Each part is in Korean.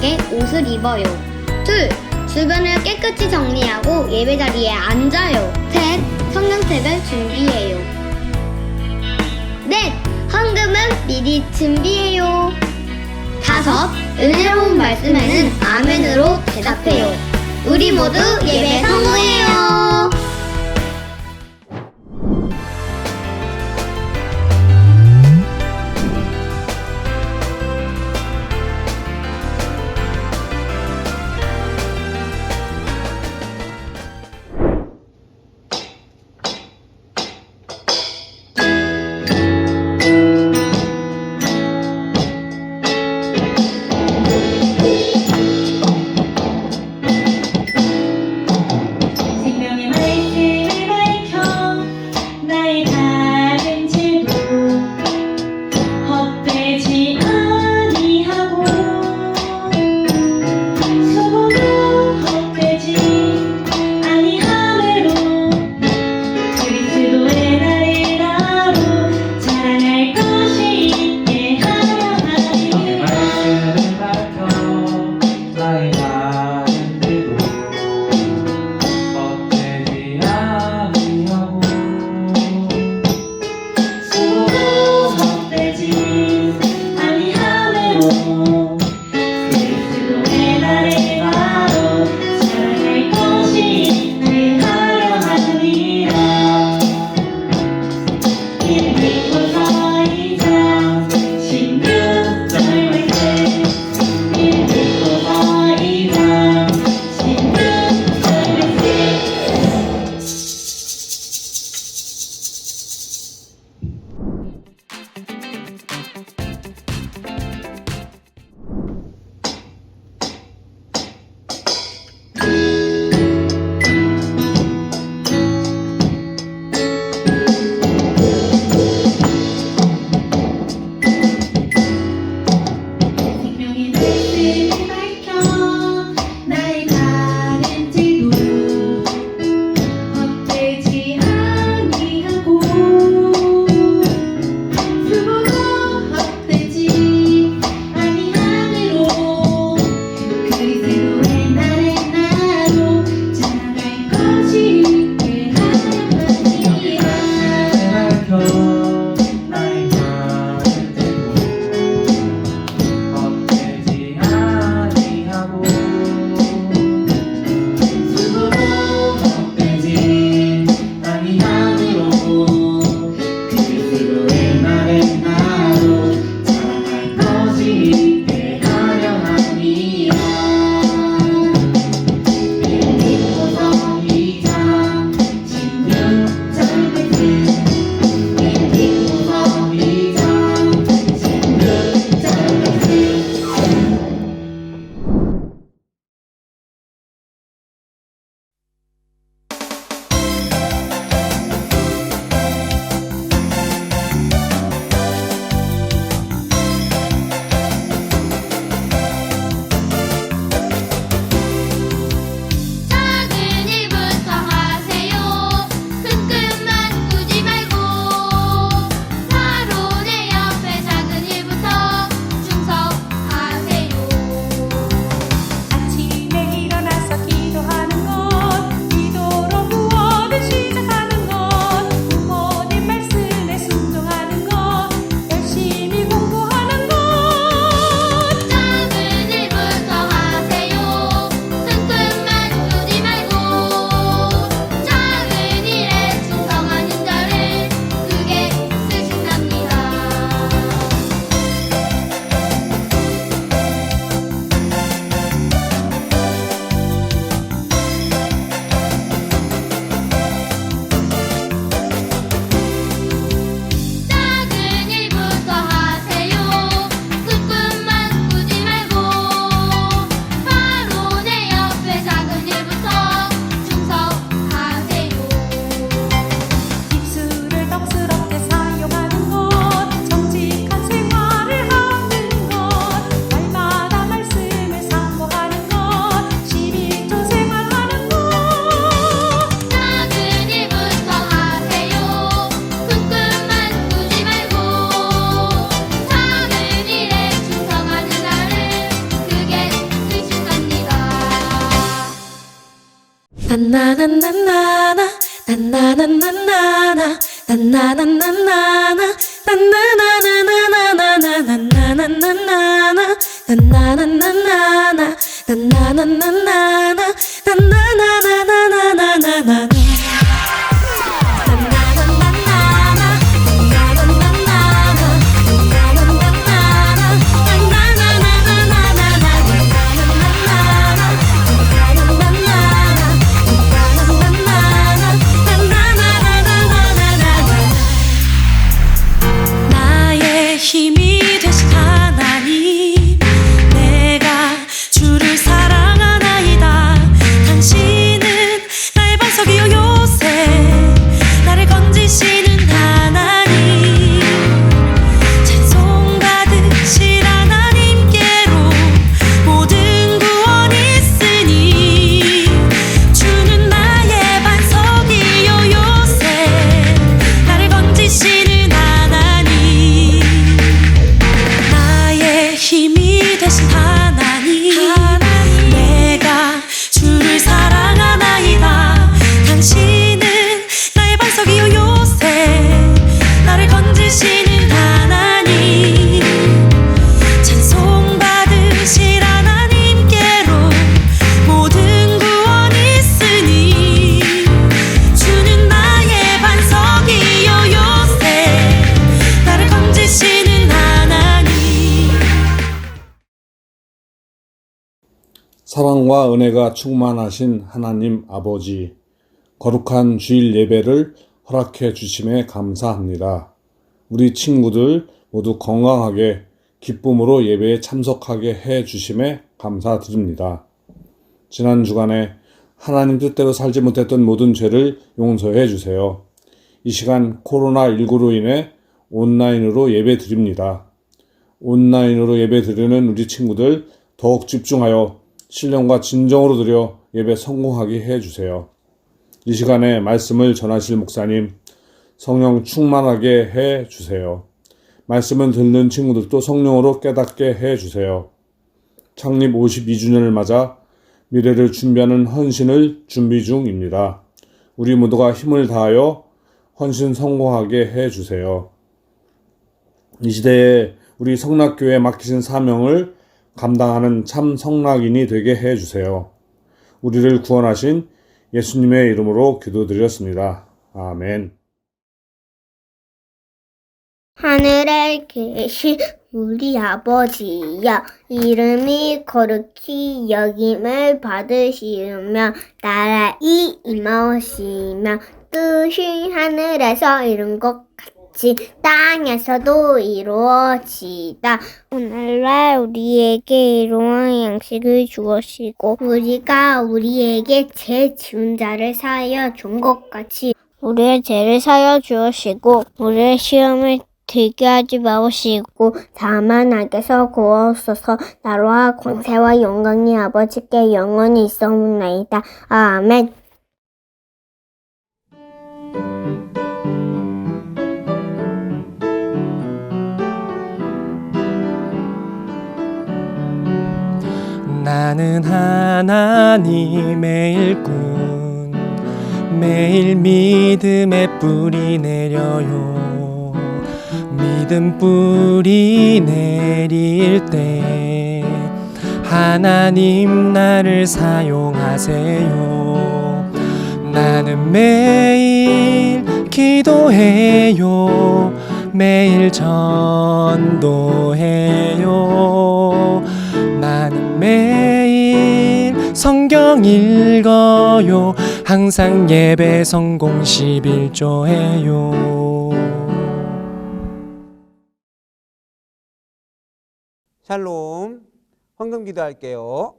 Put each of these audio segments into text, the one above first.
깔끔하게 옷을 입어요. 둘, 주변을 깨끗이 정리하고 예배 자리에 앉아요. 셋, 성경책을 준비해요. 넷, 헌금은 미리 준비해요. 다섯, 은혜로운 말씀에는 아멘으로 대답해요. 우리 모두 예배 성공해요. Thank you. 사랑과 은혜가 충만하신 하나님 아버지, 거룩한 주일 예배를 허락해 주심에 감사합니다. 우리 친구들 모두 건강하게 기쁨으로 예배에 참석하게 해 주심에 감사드립니다. 지난 주간에 하나님 뜻대로 살지 못했던 모든 죄를 용서해 주세요. 이 시간 코로나19로 인해 온라인으로 예배 드립니다. 온라인으로 예배 드리는 우리 친구들 더욱 집중하여 신령과 진정으로 드려 예배 성공하게 해 주세요. 이 시간에 말씀을 전하실 목사님 성령 충만하게 해 주세요. 말씀을 듣는 친구들도 성령으로 깨닫게 해 주세요. 창립 52주년을 맞아 미래를 준비하는 헌신을 준비 중입니다. 우리 모두가 힘을 다하여 헌신 성공하게 해 주세요. 이 시대에 우리 성락교회에 맡기신 사명을 감당하는 참 성락인이 되게 해 주세요. 우리를 구원하신 예수님의 이름으로 기도드렸습니다. 아멘. 하늘에 계신 우리 아버지여 이름이 거룩히 여김을 받으시며 나라이 임하시며 뜻이 하늘에서 이룬 것 같 이 땅에서도 이루어지다. 오늘날 우리에게 일용할 양식을 주었시고 우리가 우리에게 죄 지은 자를 사하여 준 것 같이 우리의 죄를 사여 주옵시고 우리의 시험을 들게 하지 마옵시고 다만 악에서 구하옵소서. 나라와 권세와 영광이 아버지께 영원히 있어옵나이다. 아멘 나는 하나님의 일꾼. 매일 믿음의 뿌리 내려요. 믿음 뿌리 내릴 때 하나님 나를 사용하세요. 나는 매일 기도해요. 매일 전도해요 나는 매일 성경 읽어요. 항상 예배 성공 11조 해요. 샬롬. 헌금 기도할게요.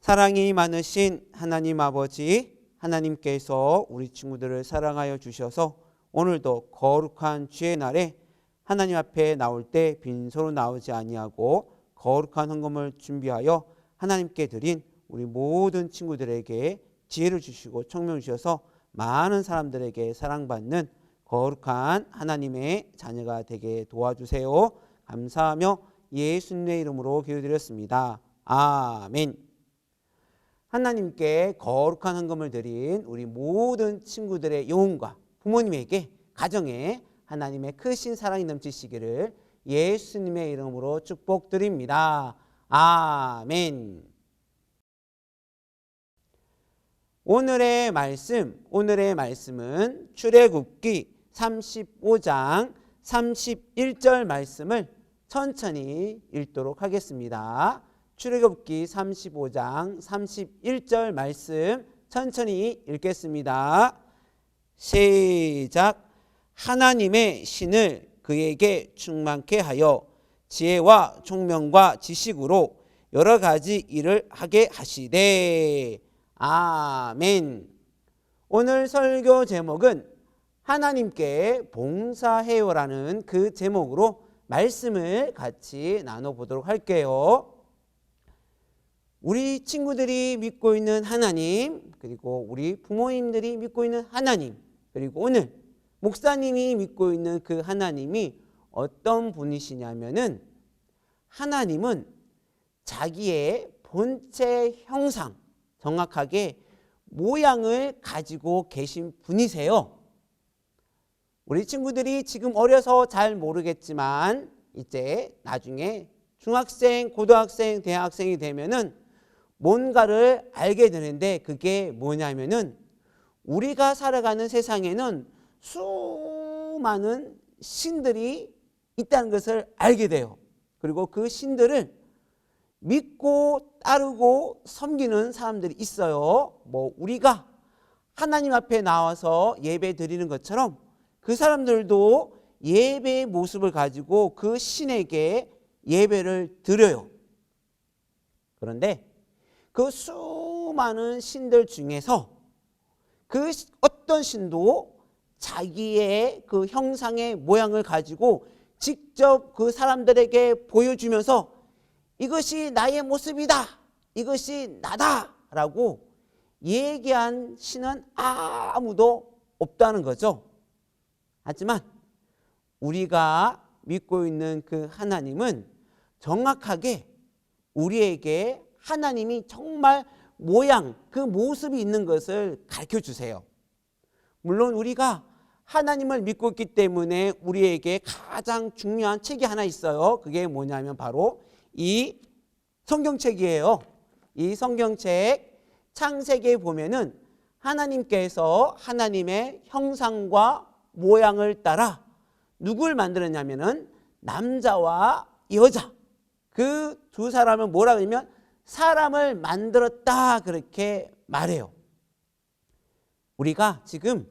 사랑이 많으신 하나님 아버지 하나님께서 우리 친구들을 사랑하여 주셔서 오늘도 거룩한 주의 날에 하나님 앞에 나올 때 빈손으로 나오지 아니하고 거룩한 헌금을 준비하여 하나님께 드린 우리 모든 친구들에게 지혜를 주시고 청명을 주셔서 많은 사람들에게 사랑받는 거룩한 하나님의 자녀가 되게 도와주세요. 감사하며 예수님의 이름으로 기도드렸습니다. 아멘. 하나님께 거룩한 헌금을 드린 우리 모든 친구들의 영혼과 부모님에게 가정에 하나님의 크신 사랑이 넘치시기를 예수님의 이름으로 축복드립니다. 아멘. 오늘의 말씀, 오늘의 말씀은 출애굽기 35장 31절 말씀을 천천히 읽도록 하겠습니다. 출애굽기 35장 31절 말씀 천천히 읽겠습니다. 시작. 하나님의 신을 그에게 충만케 하여 지혜와 총명과 지식으로 여러 가지 일을 하게 하시되 아멘. 오늘 설교 제목은 하나님께 봉사해요라는 그 제목으로 말씀을 같이 나눠보도록 할게요. 우리 친구들이 믿고 있는 하나님, 그리고 우리 부모님들이 믿고 있는 하나님, 그리고 오늘 목사님이 믿고 있는 그 하나님이 어떤 분이시냐면은 하나님은 자기의 본체 형상, 정확하게 모양을 가지고 계신 분이세요. 우리 친구들이 지금 어려서 잘 모르겠지만 이제 나중에 중학생, 고등학생, 대학생이 되면은 뭔가를 알게 되는데 그게 뭐냐면은 우리가 살아가는 세상에는 수많은 신들이 있다는 것을 알게 돼요. 그리고 그 신들을 믿고 따르고 섬기는 사람들이 있어요. 뭐 우리가 하나님 앞에 나와서 예배 드리는 것처럼 그 사람들도 예배의 모습을 가지고 그 신에게 예배를 드려요. 그런데 그 수많은 신들 중에서 그 어떤 신도 자기의 그 형상의 모양을 가지고 직접 그 사람들에게 보여주면서 이것이 나의 모습이다. 이것이 나다 라고 얘기한 신은 아무도 없다는 거죠. 하지만 우리가 믿고 있는 그 하나님은 정확하게 우리에게 하나님이 정말 모양, 그 모습이 있는 것을 가르쳐 주세요. 물론 우리가 하나님을 믿고 있기 때문에 우리에게 가장 중요한 책이 하나 있어요. 그게 뭐냐면 바로 이 성경책이에요. 이 성경책 창세기에 보면은 하나님께서 하나님의 형상과 모양을 따라 누굴 만들었냐면은 남자와 여자 그 두 사람을 뭐라 그러면 사람을 만들었다 그렇게 말해요. 우리가 지금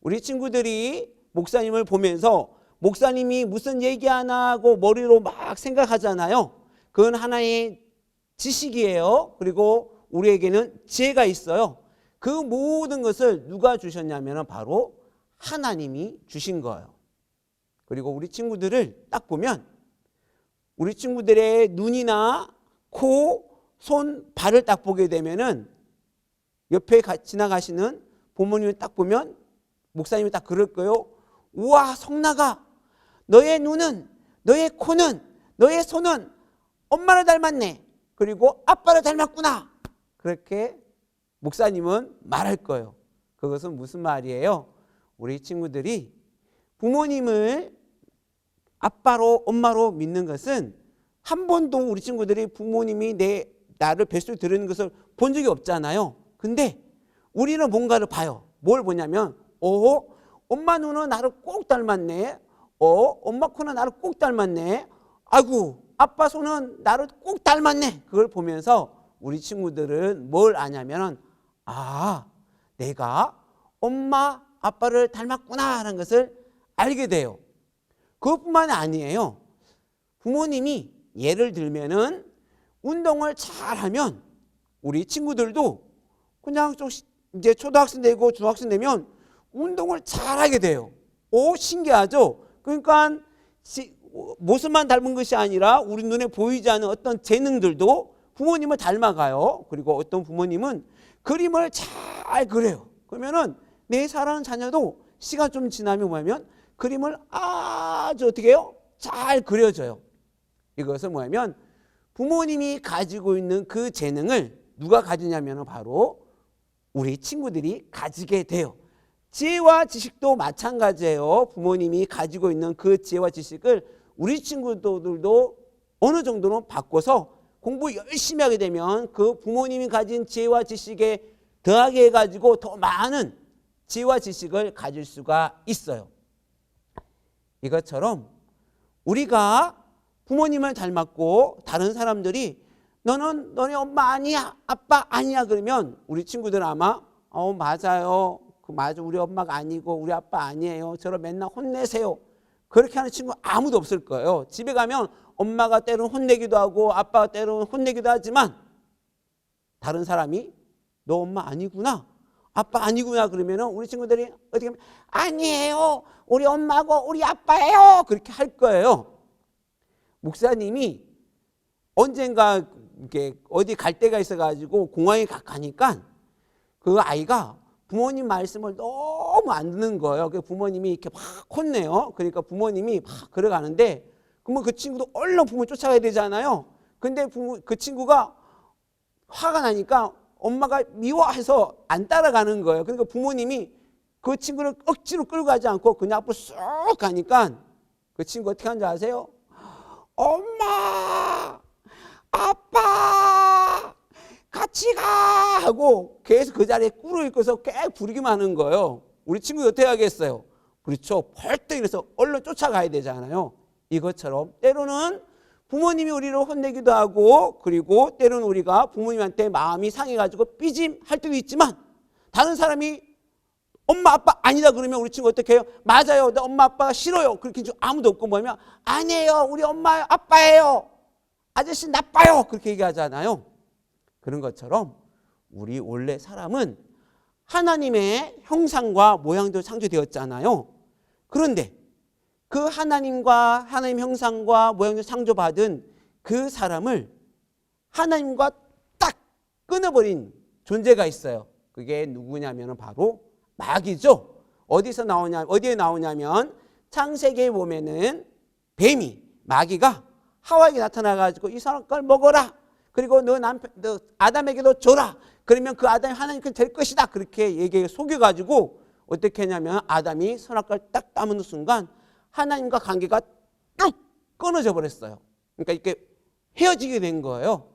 우리 친구들이 목사님을 보면서 목사님이 무슨 얘기하나 하고 머리로 막 생각하잖아요. 그건 하나의 지식이에요. 그리고 우리에게는 지혜가 있어요. 그 모든 것을 누가 주셨냐면 바로 하나님이 주신 거예요. 그리고 우리 친구들을 딱 보면 우리 친구들의 눈이나 코, 손, 발을 딱 보게 되면은 옆에 가- 지나가시는 부모님을 딱 보면 목사님이 딱 그럴 거예요. 우와, 성나가 너의 눈은 너의 코는 너의 손은 엄마를 닮았네. 그리고 아빠를 닮았구나. 그렇게 목사님은 말할 거예요. 그것은 무슨 말이에요? 우리 친구들이 부모님을 아빠로 엄마로 믿는 것은 한 번도 우리 친구들이 부모님이 내 나를 뱃속에 들은 것을 본 적이 없잖아요. 근데 우리는 뭔가를 봐요. 뭘 보냐면 어 엄마 눈은 나를 꼭 닮았네. 어 엄마 코는 나를 꼭 닮았네. 아이고 아빠 손은 나를 꼭 닮았네. 그걸 보면서 우리 친구들은 뭘 아냐면은 아 내가 엄마 아빠를 닮았구나 하는 것을 알게 돼요. 그것뿐만 아니에요. 부모님이 예를 들면은 운동을 잘하면 우리 친구들도 그냥 좀 시- 이제 초등학생 되고 중학생 되면 운동을 잘하게 돼요. 오 신기하죠? 그러니까 시- 모습만 닮은 것이 아니라 우리 눈에 보이지 않는 어떤 재능들도 부모님을 닮아가요. 그리고 어떤 부모님은 그림을 잘 그려요. 그러면은 내 사랑하는 자녀도 시간 좀 지나면 뭐냐면 그림을 아주 어떻게 해요? 잘 그려져요. 이것은 뭐냐면 부모님이 가지고 있는 그 재능을 누가 가지냐면 바로 우리 친구들이 가지게 돼요. 지혜와 지식도 마찬가지예요. 부모님이 가지고 있는 그 지혜와 지식을 우리 친구들도 어느 정도는 바꿔서 공부 열심히 하게 되면 그 부모님이 가진 지혜와 지식에 더하게 해가지고 더 많은 지혜와 지식을 가질 수가 있어요. 이것처럼 우리가 부모님을 닮았고 다른 사람들이 너는 너네 엄마 아니야 아빠 아니야 그러면 우리 친구들은 아마 어 맞아요 그 맞아 우리 엄마가 아니고 우리 아빠 아니에요. 저를 맨날 혼내세요. 그렇게 하는 친구 아무도 없을 거예요. 집에 가면 엄마가 때로는 혼내기도 하고 아빠가 때로는 혼내기도 하지만 다른 사람이 너 엄마 아니구나 아빠 아니구나 그러면은 우리 친구들이 어떻게 하면 아니에요. 우리 엄마고 우리 아빠예요. 그렇게 할 거예요. 목사님이 언젠가 이렇게 어디 갈 데가 있어 가지고 공항에 가- 가니까 그 아이가 부모님 말씀을 너무 안 듣는 거예요. 그 부모님이 이렇게 막 혼내요. 그러니까 부모님이 막 걸어가는데 그러면 그 친구도 얼른 부모 쫓아가야 되잖아요. 근데 부모 그 친구가 화가 나니까 엄마가 미워해서 안 따라가는 거예요. 그러니까 부모님이 그 친구를 억지로 끌고 가지 않고 그냥 앞으로 쑥 가니까 그 친구 어떻게 하는지 아세요? 엄마, 아빠, 같이 가! 하고 계속 그 자리에 꿇어 있고서 깨 부르기만 하는 거예요. 우리 친구 어떻게 하겠어요? 그렇죠. 벌떡 일어서 얼른 쫓아가야 되잖아요. 이것처럼 때로는 부모님이 우리를 혼내기도 하고 그리고 때로는 우리가 부모님한테 마음이 상해가지고 삐짐할 때도 있지만 다른 사람이 엄마 아빠 아니다 그러면 우리 친구 어떻게 해요? 맞아요. 나 엄마 아빠가 싫어요. 그렇게 좀 아무도 없고 뭐냐면 아니에요. 우리 엄마 아빠예요. 아저씨 나빠요. 그렇게 얘기하잖아요. 그런 것처럼 우리 원래 사람은 하나님의 형상과 모양대로 창조되었잖아요. 그런데 그 하나님과 하나님 형상과 모양대로 창조받은 그 사람을 하나님과 딱 끊어버린 존재가 있어요. 그게 누구냐면 바로 마귀죠. 어디서 나오냐, 어디에 나오냐면 창세기에 보면은 뱀이 마귀가 하와에게 나타나가지고 이 선악과를 먹어라. 그리고 너 남편, 너 아담에게도 줘라. 그러면 그 아담이 하나님께 될 것이다. 그렇게 얘기해 속여가지고 어떻게 했냐면 아담이 선악과를 딱 따먹는 순간 하나님과 관계가 뚝 끊어져 버렸어요. 그러니까 이렇게 헤어지게 된 거예요.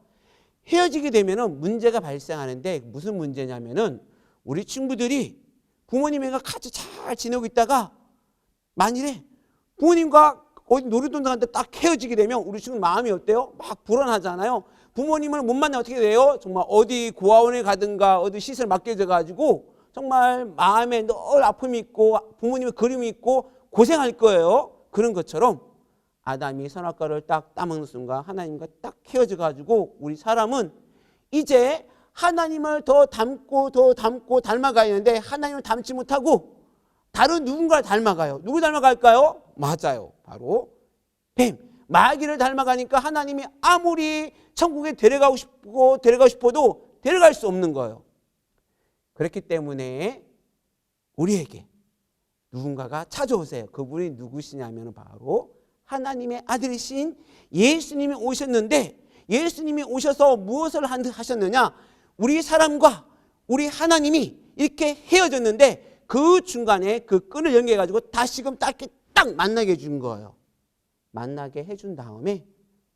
헤어지게 되면은 문제가 발생하는데 무슨 문제냐면은 우리 친구들이 부모님과 같이 잘 지내고 있다가 만일에 부모님과 어디 놀이동 가는데 딱 헤어지게 되면 우리 친구 마음이 어때요? 막 불안하잖아요. 부모님을 못 만나 어떻게 돼요? 정말 어디 고아원에 가든가 어디 시설 맡겨져 가지고 정말 마음에 늘 아픔이 있고 부모님의 그림이 있고 고생할 거예요. 그런 것처럼 아담이 선악과를 딱 따먹는 순간 하나님과 딱 헤어져 가지고 우리 사람은 이제 하나님을 더 닮고 더 닮고 닮아가야 하는데 하나님을 닮지 못하고 다른 누군가를 닮아가요. 누구 닮아갈까요? 맞아요. 바로 뱀. 마귀를 닮아가니까 하나님이 아무리 천국에 데려가고 싶고 데려가고 싶어도 데려갈 수 없는 거예요. 그렇기 때문에 우리에게 누군가가 찾아오세요. 그분이 누구시냐면 바로 하나님의 아들이신 예수님이 오셨는데 예수님이 오셔서 무엇을 한- 하셨느냐? 우리 사람과 우리 하나님이 이렇게 헤어졌는데 그 중간에 그 끈을 연결해 가지고 다시금 딱, 이렇게 딱 만나게 해준 거예요. 만나게 해준 다음에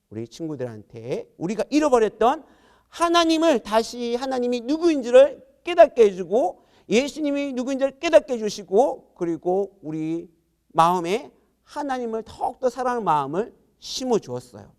우리 친구들한테 우리가 잃어버렸던 하나님을 다시 하나님이 누구인지를 깨닫게 해주고 예수님이 누구인지를 깨닫게 해주시고 그리고 우리 마음에 하나님을 더욱더 사랑하는 마음을 심어 주었어요.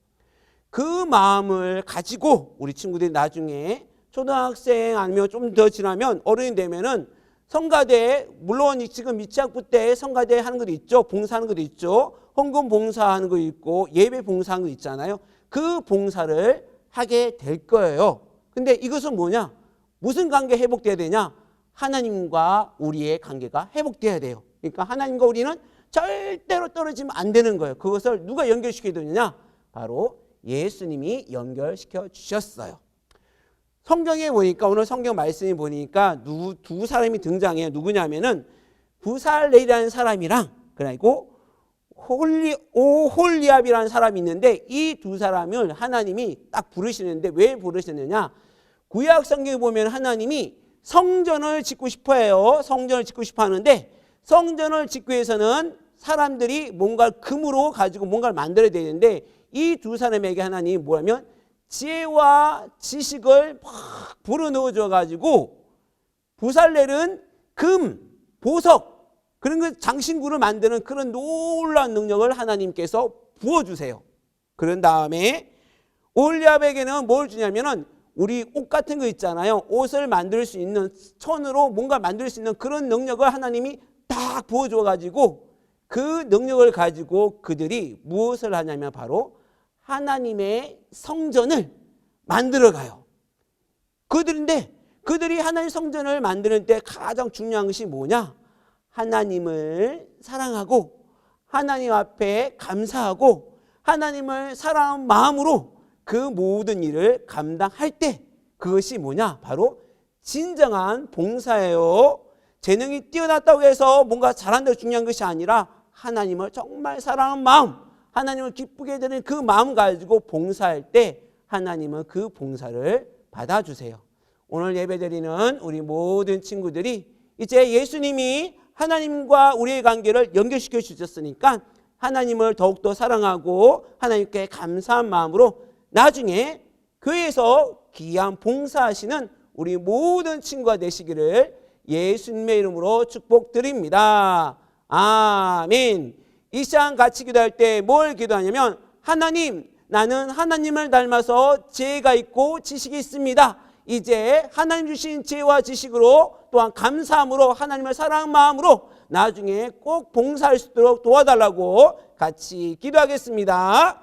그 마음을 가지고 우리 친구들이 나중에 초등학생 아니면 좀 더 지나면 어른이 되면은 성가대 물론 지금 미치학부 때 성가대 하는 것도 있죠. 봉사하는 것도 있죠. 헌금 봉사하는 거 있고 예배 봉사하는 거 있잖아요. 그 봉사를 하게 될 거예요. 근데 이것은 뭐냐? 무슨 관계 회복돼야 되냐? 하나님과 우리의 관계가 회복돼야 돼요. 그러니까 하나님과 우리는 절대로 떨어지면 안 되는 거예요. 그것을 누가 연결시켜야 되느냐? 바로 예수님이 연결시켜 주셨어요. 성경에 보니까 오늘 성경 말씀이 보니까 누, 두 사람이 등장해요. 누구냐면은 부살레이라는 사람이랑 그리고 홀리 오홀리압이라는 사람이 있는데 이 두 사람을 하나님이 딱 부르시는데 왜 부르시느냐? 구약 성경에 보면 하나님이 성전을 짓고 싶어 해요. 성전을 짓고 싶어 하는데 성전을 짓기 위해서는 사람들이 뭔가 금으로 가지고 뭔가를 만들어야 되는데 이 두 사람에게 하나님이 뭐냐면 지혜와 지식을 막 불어넣어 줘 가지고 부살렐은 금, 보석 그런 그 장신구를 만드는 그런 놀라운 능력을 하나님께서 부어주세요. 그런 다음에 올리압에게는 뭘 주냐면은 우리 옷 같은 거 있잖아요. 옷을 만들 수 있는 천으로 뭔가 만들 수 있는 그런 능력을 하나님이 딱 부어줘 가지고 그 능력을 가지고 그들이 무엇을 하냐면 바로 하나님의 성전을 만들어 가요. 그들인데 그들이 하나님 성전을 만드는 때 가장 중요한 것이 뭐냐? 하나님을 사랑하고 하나님 앞에 감사하고 하나님을 사랑하는 마음으로 그 모든 일을 감당할 때 그것이 뭐냐? 바로 진정한 봉사예요. 재능이 뛰어났다고 해서 뭔가 잘한다고 중요한 것이 아니라 하나님을 정말 사랑하는 마음, 하나님을 기쁘게 되는 그 마음 가지고 봉사할 때 하나님은 그 봉사를 받아주세요. 오늘 예배드리는 우리 모든 친구들이 이제 예수님이 하나님과 우리의 관계를 연결시켜 주셨으니까 하나님을 더욱더 사랑하고 하나님께 감사한 마음으로 나중에 교회에서 귀한 봉사하시는 우리 모든 친구가 되시기를 예수님의 이름으로 축복드립니다. 아멘. 이 시간 같이 기도할 때 뭘 기도하냐면 하나님 나는 하나님을 닮아서 지혜가 있고 지식이 있습니다. 이제 하나님 주신 지혜와 지식으로 또한 감사함으로 하나님을 사랑하는 마음으로 나중에 꼭 봉사할 수 있도록 도와달라고 같이 기도하겠습니다.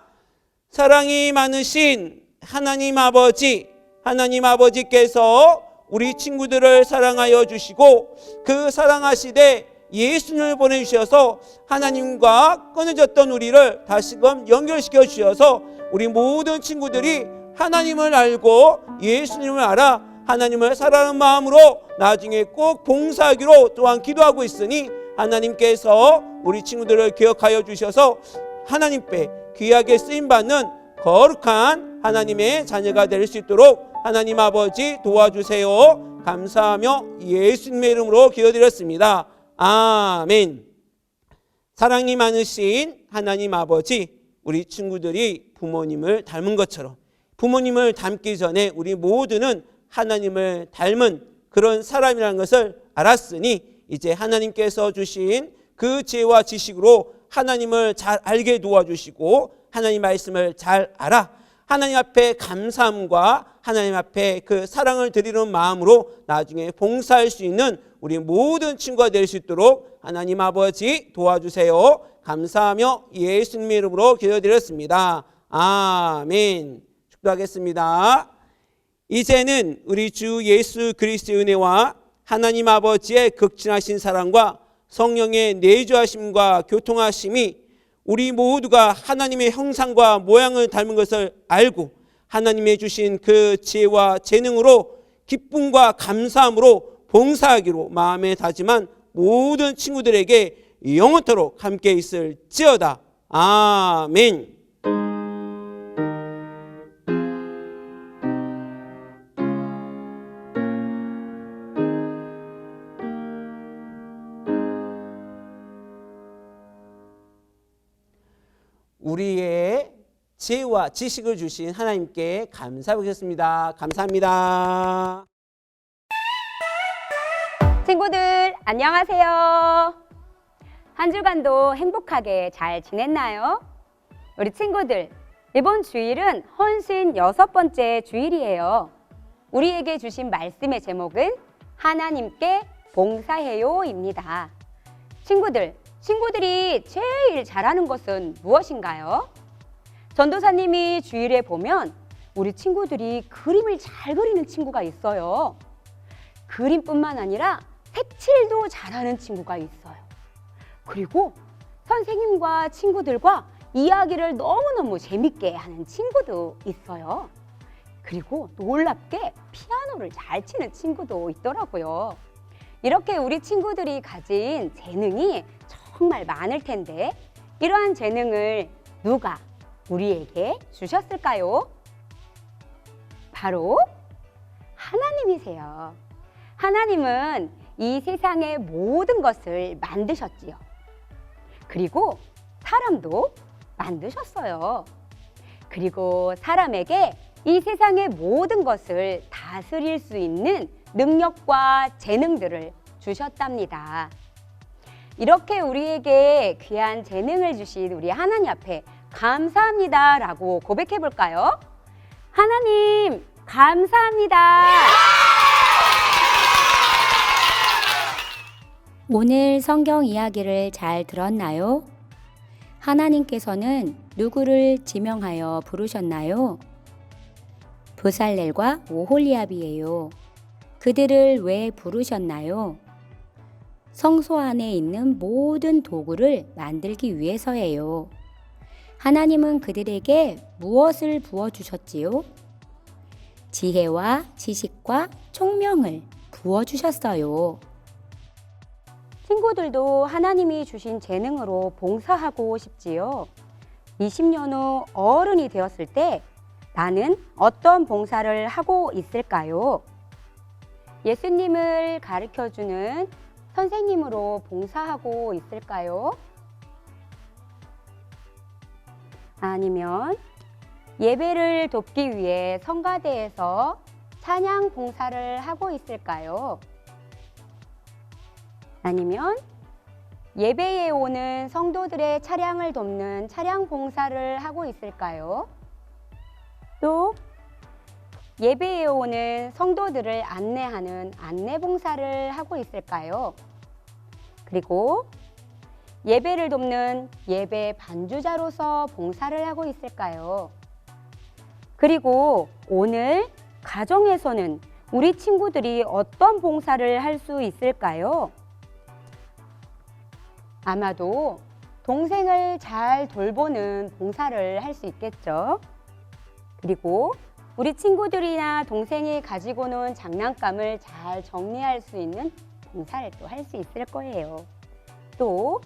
사랑이 많으신 하나님 아버지, 하나님 아버지께서 우리 친구들을 사랑하여 주시고 그 사랑하시되 예수님을 보내주셔서 하나님과 끊어졌던 우리를 다시금 연결시켜 주셔서 우리 모든 친구들이 하나님을 알고 예수님을 알아 하나님을 사랑하는 마음으로 나중에 꼭 봉사하기로 또한 기도하고 있으니 하나님께서 우리 친구들을 기억하여 주셔서 하나님께 귀하게 쓰임 받는 거룩한 하나님의 자녀가 될 수 있도록 하나님 아버지 도와주세요. 감사하며 예수님의 이름으로 기도드렸습니다. 아멘. 사랑이 많으신 하나님 아버지, 우리 친구들이 부모님을 닮은 것처럼 부모님을 닮기 전에 우리 모두는 하나님을 닮은 그런 사람이라는 것을 알았으니 이제 하나님께서 주신 그 지혜와 지식으로 하나님을 잘 알게 도와주시고 하나님 말씀을 잘 알아 하나님 앞에 감사함과 하나님 앞에 그 사랑을 드리는 마음으로 나중에 봉사할 수 있는 우리 모든 친구가 될 수 있도록 하나님 아버지 도와주세요. 감사하며 예수님의 이름으로 기도드렸습니다. 아멘. 축도하겠습니다. 이제는 우리 주 예수 그리스도의 은혜와 하나님 아버지의 극진하신 사랑과 성령의 내주하심과 교통하심이 우리 모두가 하나님의 형상과 모양을 닮은 것을 알고 하나님의 주신 그 지혜와 재능으로 기쁨과 감사함으로 봉사하기로 마음에 다짐한 모든 친구들에게 영원토록 함께 있을지어다. 아멘. 우리의 지혜와 지식을 주신 하나님께 감사하겠습니다. 감사합니다. 친구들 안녕하세요. 한 주간도 행복하게 잘 지냈나요? 우리 친구들 이번 주일은 헌신 여섯 번째 주일이에요. 우리에게 주신 말씀의 제목은 하나님께 봉사해요입니다. 친구들, 친구들이 제일 잘하는 것은 무엇인가요? 전도사님이 주일에 보면 우리 친구들이 그림을 잘 그리는 친구가 있어요. 그림뿐만 아니라 색칠도 잘하는 친구가 있어요. 그리고 선생님과 친구들과 이야기를 너무너무 재밌게 하는 친구도 있어요. 그리고 놀랍게 피아노를 잘 치는 친구도 있더라고요. 이렇게 우리 친구들이 가진 재능이 정말 많을 텐데 이러한 재능을 누가 우리에게 주셨을까요? 바로 하나님이세요. 하나님은 이 세상의 모든 것을 만드셨지요. 그리고 사람도 만드셨어요. 그리고 사람에게 이 세상의 모든 것을 다스릴 수 있는 능력과 재능들을 주셨답니다. 이렇게 우리에게 귀한 재능을 주신 우리 하나님 앞에 감사합니다 라고 고백해 볼까요? 하나님, 감사합니다. 오늘 성경 이야기를 잘 들었나요? 하나님께서는 누구를 지명하여 부르셨나요? 부살렐과 오홀리압이에요. 그들을 왜 부르셨나요? 성소 안에 있는 모든 도구를 만들기 위해서예요. 하나님은 그들에게 무엇을 부어주셨지요? 지혜와 지식과 총명을 부어주셨어요. 친구들도 하나님이 주신 재능으로 봉사하고 싶지요. 20년 후 어른이 되었을 때 나는 어떤 봉사를 하고 있을까요? 예수님을 가르쳐 주는 선생님으로 봉사하고 있을까요? 아니면 예배를 돕기 위해 성가대에서 찬양 봉사를 하고 있을까요? 아니면 예배에 오는 성도들의 차량을 돕는 차량 봉사를 하고 있을까요? 또 예배에 오는 성도들을 안내하는 안내 봉사를 하고 있을까요? 그리고 예배를 돕는 예배 반주자로서 봉사를 하고 있을까요? 그리고 오늘 가정에서는 우리 친구들이 어떤 봉사를 할 수 있을까요? 아마도 동생을 잘 돌보는 봉사를 할 수 있겠죠. 그리고 우리 친구들이나 동생이 가지고 노는 장난감을 잘 정리할 수 있는 봉사를 또 할 수 있을 거예요. 또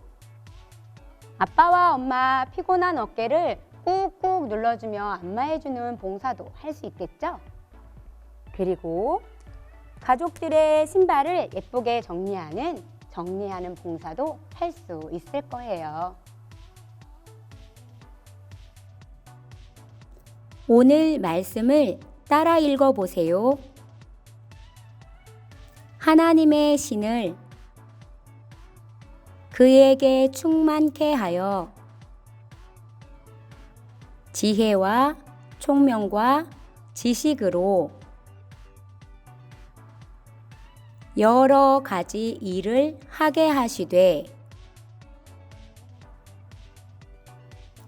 아빠와 엄마 피곤한 어깨를 꾹꾹 눌러주며 안마해주는 봉사도 할 수 있겠죠. 그리고 가족들의 신발을 예쁘게 정리하는 정리하는 봉사도 할 수 있을 거예요. 오늘 말씀을 따라 읽어 보세요. 하나님의 신을 그에게 충만케 하여 지혜와 총명과 지식으로 여러 가지 일을 하게 하시되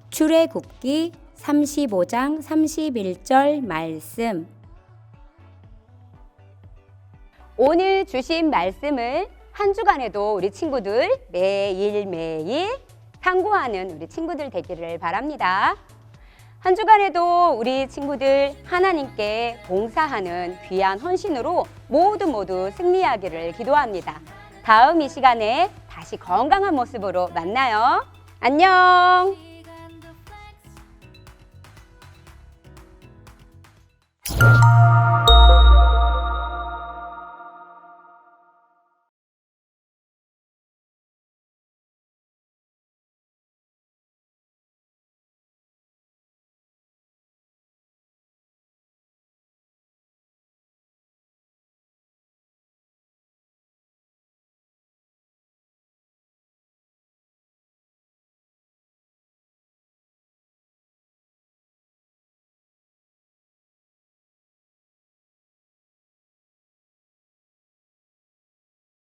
출애굽기 35장 31절 말씀. 오늘 주신 말씀을 한 주간에도 우리 친구들 매일매일 상고하는 우리 친구들 되기를 바랍니다. 한 주간에도 우리 친구들 하나님께 봉사하는 귀한 헌신으로 모두 모두 승리하기를 기도합니다. 다음 이 시간에 다시 건강한 모습으로 만나요. 안녕!